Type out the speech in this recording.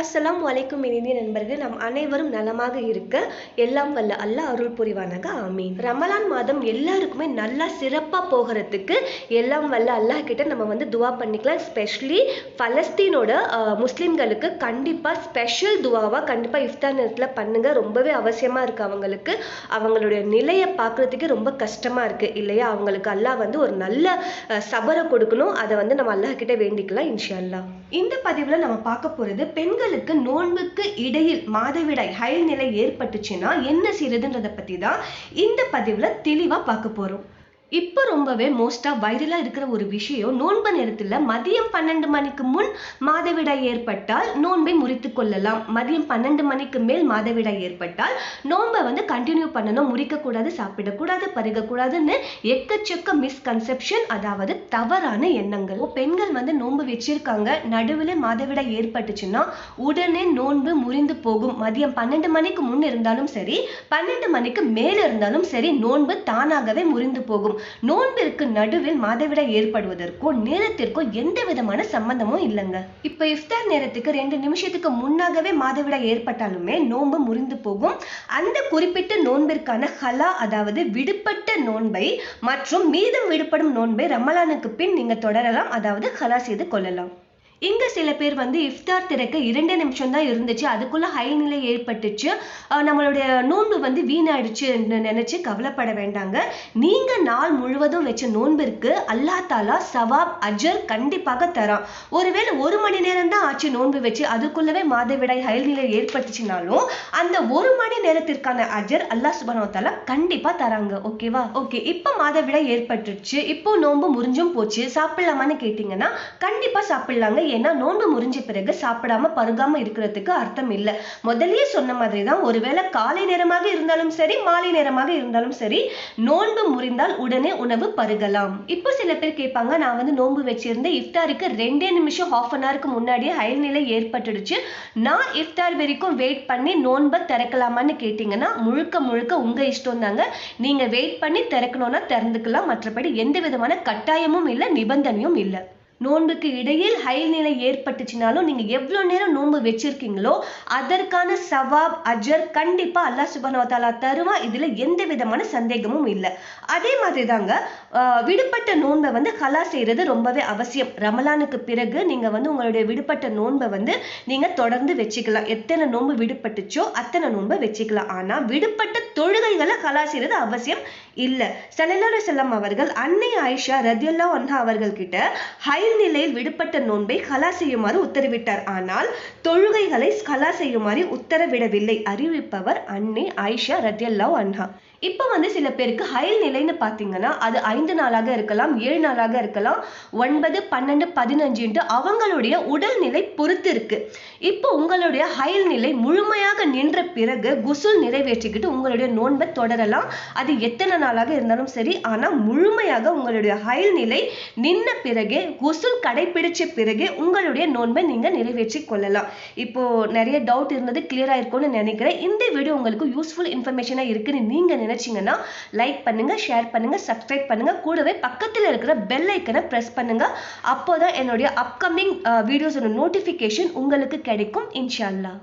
அஸ்ஸலாமு வலைக்கும் இனிய நண்பர்கள் நம் அனைவரும் நலமாக இருக்க எல்லாம் வல்ல அல்லாஹ் அருள் புரிவானாக ஆமீன். ரமலான் மாதம் எல்லாருக்குமே நல்லா சிறப்பா போகிறதுக்கு எல்லாம் வல்ல அல்லாஹ் கிட்ட நம்ம வந்து துவா பண்ணிக்கலாம். ஸ்பெஷலி பலஸ்தீனோட முஸ்லீம்களுக்கு முஸ்லிம்களுக்கு கண்டிப்பா ஸ்பெஷல் துவாவா கண்டிப்பா இஃப்தார் நேரத்துல பண்ணுங்க. ரொம்பவே அவசியமா இருக்கு அவங்களுக்கு. அவங்களுடைய நிலையை பார்க்கறதுக்கு ரொம்ப கஷ்டமா இருக்கு இல்லையா? அவங்களுக்கு அல்லாஹ் வந்து ஒரு நல்ல சபரை கொடுக்கணும். அதை வந்து நம்ம அல்லாஹ் கிட்ட வேண்டிக்கலாம் இன்ஷா அல்லாஹ். இந்த பதிவுல நம்ம பார்க்க போறது பெண்களுக்கு நோன்புக்கு இடையில் மாதவிடாய் ஹயல் நிலை ஏற்பட்டுச்சுன்னா என்ன செய்யறதுன்றத பத்தி தான் இந்த பதிவுல தெளிவா பார்க்க போறோம். இப்போ ரொம்பவே மோஸ்ட்டாக வைரலாக இருக்கிற ஒரு விஷயம் நோன்பு நேரத்தில் மதியம் பன்னெண்டு மணிக்கு முன் மாதவிடாய் ஏற்பட்டால் நோன்பை முறித்து கொள்ளலாம். மதியம் பன்னெண்டு மணிக்கு மேல் மாதவிடாய் ஏற்பட்டால் நோன்பை வந்து கண்டினியூ பண்ணணும். முறிக்கக்கூடாது சாப்பிடக்கூடாது பருகக்கூடாதுன்னு எக்கச்சக்க மிஸ்கன்செப்ஷன் அதாவது தவறான எண்ணங்கள். பெண்கள் வந்து நோன்பு வச்சிருக்காங்க. நடுவில் மாதவிடாய் ஏற்பட்டுச்சுன்னா உடனே நோன்பு முறிந்து போகும். மதியம் பன்னெண்டு மணிக்கு முன் இருந்தாலும் சரி பன்னெண்டு மணிக்கு மேலே இருந்தாலும் சரி நோன்பு தானாகவே முறிந்து போகும். நோன்பிற்கு நடுவில் மாதவிடாய் ஏற்படுவதற்கும் நேரத்திற்கும் எந்த விதமான சம்பந்தமும் இல்லைங்க. இப்ப இஃப்தார் நேரத்துக்கு ரெண்டு நிமிஷத்துக்கு முன்னாகவே மாதவிடாய் ஏற்பட்டாலுமே நோன்பு முறிந்து போகும். அந்த குறிப்பிட்ட நோன்பிற்கான ஹலா அதாவது விடுபட்ட நோன்பை மற்றும் மீதம் விடுபடும் நோன்பை ரமலானுக்கு பின் நீங்க தொடரலாம். அதாவது ஹலா செய்து கொள்ளலாம். இங்க சில பேர் வந்து இஃப்தார் திறக்க இரண்டு நிமிஷம் தான் இருந்துச்சு. அதுக்குள்ள ஹை நிலை ஏற்பட்டுச்சு. நம்மளுடைய நோன்பு வந்து வீணாயிடுச்சு நினைச்சு கவலைப்பட வேண்டாங்க. நீங்க நாள் முழுவதும் வச்ச நோன்பிற்கு அல்லா தாலா சவாப் அஜர் கண்டிப்பாக தரான். ஒருவேளை ஒரு மணி நேரம் தான் ஆச்சு நோன்பு வச்சு அதுக்குள்ளவே மாதவிடாய் ஹை நிலை ஏற்பட்டுச்சுனாலும் அந்த ஒரு மணி நேரத்திற்கான அஜர் அல்லாஹ் சுப்ஹானஹு வ கண்டிப்பா தராங்க. ஓகேவா ஓகே இப்போ மாதவிடாய் ஏற்பட்டுச்சு இப்போ நோன்பு முறிஞ்சும் போச்சு. சாப்பிடலாமான்னு கேட்டீங்கன்னா கண்டிப்பா சாப்பிடலாங்க. ஏன்னா நோன்பு முறிஞ்ச பிறகு சாப்பிடாம பருகாம இருக்கிறதுக்கு அர்த்தம் இல்ல. முதல்லயே சொன்ன மாதிரி தான் ஒருவேளை காலை நேரமாக இருந்தாலும் சரி மாலை நேரமாக இருந்தாலும் சரி நோன்பு முறிந்தால் உடனே உணவு பருகலாம். இப்போ சில பேர் கேட்பாங்க நான் வந்து நோன்பு வச்சிருந்தேன் இஃப்தாருக்கு ரெண்டே நிமிஷம் ஹாஃப் அன் ஹவருக்கு முன்னாடியே ஹயல் நிலை ஏற்பட்டுடுச்சு. நான் இஃப்தார் வரைக்கும் வெயிட் பண்ணி நோன்பை திறக்கலாமான்னு கேட்டீங்கன்னா முழுக்க முழுக்க உங்க இஷ்டம் தாங்க. நீங்க வெயிட் பண்ணி திறக்கணும்னா திறந்துக்கலாம். மற்றபடி எந்த விதமான கட்டாயமும் இல்லை நிபந்தனையும் இல்லை. நோன்புக்கு இடையில் ஹைல் நிலை ஏற்பட்டுச்சுனாலும் நீங்க எவ்வளவு நேரம் நோன்பு வச்சிருக்கீங்களோ அதற்கான சவாப் அஜர் கண்டிப்பா அல்லாஹ் சுப்ஹானஹு தருவா. இதுல எந்த விதமான சந்தேகமும் இல்லை. அதே மாதிரி தாங்க விடுபட்ட நோன்பை வந்து கலா செய்கிறது ரொம்பவே அவசியம். ரமலானுக்கு பிறகு நீங்க வந்து உங்களுடைய விடுபட்ட நோன்பை வந்து நீங்க தொடர்ந்து வச்சுக்கலாம். எத்தனை நோன்பு விடுபட்டுச்சோ அத்தனை நோன்பை வச்சுக்கலாம். ஆனா விடுபட்ட தொழுகைகளை கலா செய்யறது அவசியம். இல்ல. சலல்லா செல்லம் அவர்கள் அன்னை ஆயிஷா ரத்யல்லா ஒன்னா அவர்கள் கிட்ட ஹைல் நிலையில் விடுபட்ட நோன்பை கலா செய்யுமாறு உத்தரவிட்டார். ஆனால் தொழுகைகளை கலா செய்யுமாறு உத்தரவிடவில்லை. அறிவிப்பவர் அன்னை ஆயிஷா ரத்யல்லா அன்ஹா. இப்போ வந்து சில பேருக்கு ஹயல் நிலைன்னு பார்த்தீங்கன்னா அது ஐந்து நாளாக இருக்கலாம் ஏழு நாளாக இருக்கலாம் ஒன்பது பன்னெண்டு பதினஞ்சுன்ட்டு அவங்களுடைய உடல்நிலை பொறுத்து இருக்கு. இப்போ உங்களுடைய ஹயல் நிலை முழுமையாக நின்ற பிறகு குசுல் நிறைவேற்றிக்கிட்டு உங்களுடைய நோன்பை தொடரலாம். அது எத்தனை நாளாக இருந்தாலும் சரி ஆனால் முழுமையாக உங்களுடைய ஹயல் நிலை நின்ன பிறகே குசுல் கடைபிடிச்ச பிறகே உங்களுடைய நோன்பை நீங்கள் நிறைவேற்றி கொள்ளலாம். இப்போ நிறைய டவுட் இருந்தது கிளியர் ஆயிருக்கும்னு நினைக்கிறேன். இந்த வீடியோ உங்களுக்கு யூஸ்ஃபுல் இன்ஃபர்மேஷனாக இருக்குன்னு நீங்கள் நினைச்சீங்கன்னா லைக் பண்ணுங்க ஷேர் பண்ணுங்க சப்ஸ்கிரைப் பண்ணுங்க. கூடவே பக்கத்தில் இருக்கிற பெல் ஐக்கனை பிரஸ் பண்ணுங்க. அப்போதான் என்னுடைய அப்கமிங் வீடியோஸோட நோட்டிஃபிகேஷன் உங்களுக்கு கிடைக்கும் இன்ஷால்லா